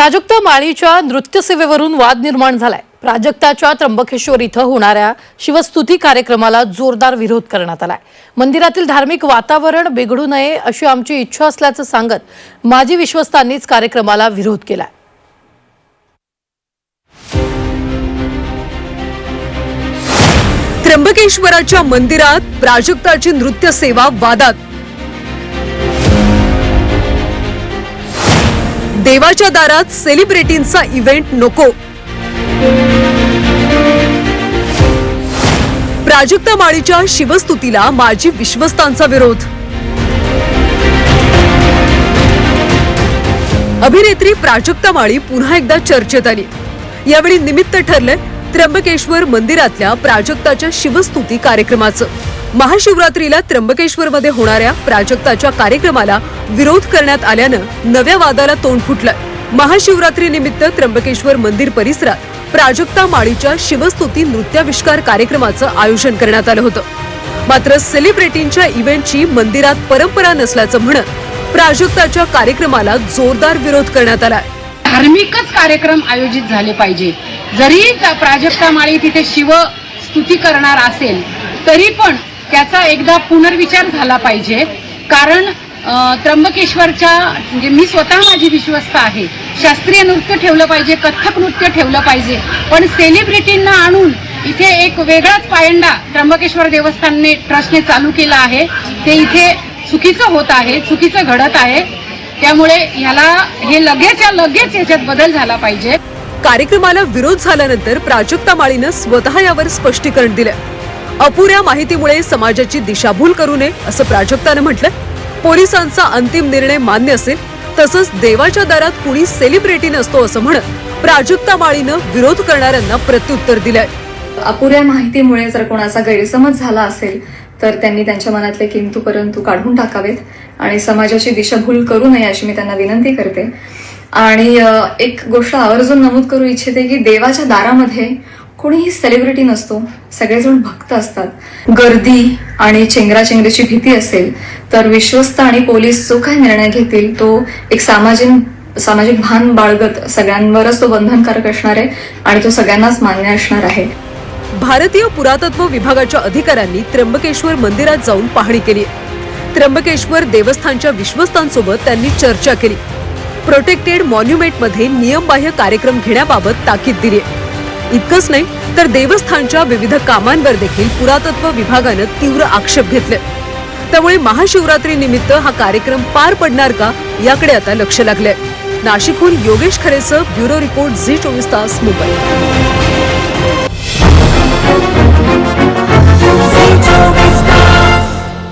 प्राजक्ता माळीच्या नृत्यसेवेवरून वाद निर्माण झालाय. प्राजक्ताच्या त्र्यंबकेश्वर इथं होणाऱ्या शिवस्तुती कार्यक्रमाला जोरदार विरोध करण्यात आलाय. मंदिरातील धार्मिक वातावरण बिघडू नये अशी आमची इच्छा असल्याचं सांगत माजी विश्वस्तांनीच कार्यक्रमाला विरोध केलाय. त्र्यंबकेश्वराच्या मंदिरात प्राजक्ताची नृत्य सेवा वादात देवाच्या दारात सेलिब्रिटींचा इव्हेंट नको. प्राजक्ता माळीच्या शिवस्तुतीला माजी विश्वस्तांचा विरोध. अभिनेत्री प्राजक्ता माळी पुन्हा एकदा चर्चेत आली. यावेळी निमित्त ठरलंय त्र्यंबकेश्वर मंदिरातल्या प्राजक्ताच्या शिवस्तुती कार्यक्रमाचं. महाशिवरात्रीला त्र्यंबकेश्वरमध्ये होणाऱ्या प्राजक्ताच्या कार्यक्रमाला विरोध करण्यात आल्यानं नव्या वादाला तोंड फुटलं महाशिवरात्री निमित्त त्र्यंबकेश्वर मंदिर परिसरात प्राजक्ता माळीच्या शिवस्तुती नृत्याविष्कार कार्यक्रमाचं आयोजन करण्यात आलं होतं. मात्र सेलिब्रिटींच्या इव्हेंटची मंदिरात परंपरा नसल्याचं म्हणत प्राजक्ताच्या कार्यक्रमाला जोरदार विरोध करण्यात आला धार्मिकच कार्यक्रम आयोजित झाले पाहिजे. जरी प्राजक्ता माळी तिथे शिव स्तुती करणार असेल तरी पण त्याचा एकदा पुनर्विचार झाला पाहिजे. कारण त्र्यंबकेश्वरच्या म्हणजे मी स्वतः माझी विश्वस्त आहे. शास्त्रीय नृत्य ठेवलं पाहिजे कथ्थक नृत्य ठेवलं पाहिजे. पण सेलिब्रिटींना आणून इथे एक वेगळाच पायंडा त्र्यंबकेश्वर देवस्थानने ट्रस्टने चालू केला आहे. ते इथे चुकीचं होत आहे चुकीचं घडत आहे. त्यामुळे ह्याला हे लगेच लगेच याच्यात बदल झाला पाहिजे. कार्यक्रमाला विरोध झाल्यानंतर प्राजक्ता माळीनं स्वतः यावर स्पष्टीकरण दिलं. अपुऱ्या माहितीमुळे समाजाची दिशाभूल करू नये असं प्राजक्तानं म्हटलं पोलिसांचा अंतिम निर्णय मान्य असेल तसंच देवाच्या दारात कुणी सेलिब्रिटी नसतो असं म्हणत प्राजक्ता माळीनं विरोध करणाऱ्यांना प्रत्युत्तर दिलंय. अपुऱ्या माहितीमुळे जर कोणाचा गैरसमज झाला असेल तर त्यांनी त्यांच्या मनातले किंतू परंतु काढून टाकावेत आणि समाजाची दिशाभूल करू नये अशी मी त्यांना विनंती करते. आणि एक गोष्ट आवर्जून नमूद करू इच्छिते की देवाच्या दारामध्ये कोणीही सेलिब्रिटी नसतो सगळेजण भक्त असतात. गर्दी आणि चेंगराचेंगरीची भीती असेल तर विश्वस्त आणि पोलीस जो काय निर्णय घेतील तो एक सामाजिक सामाजिक भान बाळगत सगळ्यांवरच तो बंधनकारक असणार आहे आणि तो सगळ्यांनाच मान्य असणार आहे. भारतीय पुरातत्व विभागाच्या अधिकाऱ्यांनी त्र्यंबकेश्वर मंदिरात जाऊन पाहणी केली. त्र्यंबकेश्वर देवस्थानच्या विश्वस्तांसोबत त्यांनी चर्चा केली. प्रोटेक्टेड मॉन्युमेंटमध्ये नियमबाह्य कार्यक्रम घेण्याबाबत ताकीद दिली. आहे इतकंच नाही तर देवस्थानच्या विविध कामांवर देखील पुरातत्व विभागानं तीव्र आक्षेप घेतले. त्यामुळे महाशिवरात्री निमित्त हा कार्यक्रम पार पडणार का याकडे आता लक्ष लागले नाशिकहून योगेश खरेचं ब्युरो रिपोर्ट झी चोवीस तास मुंबई.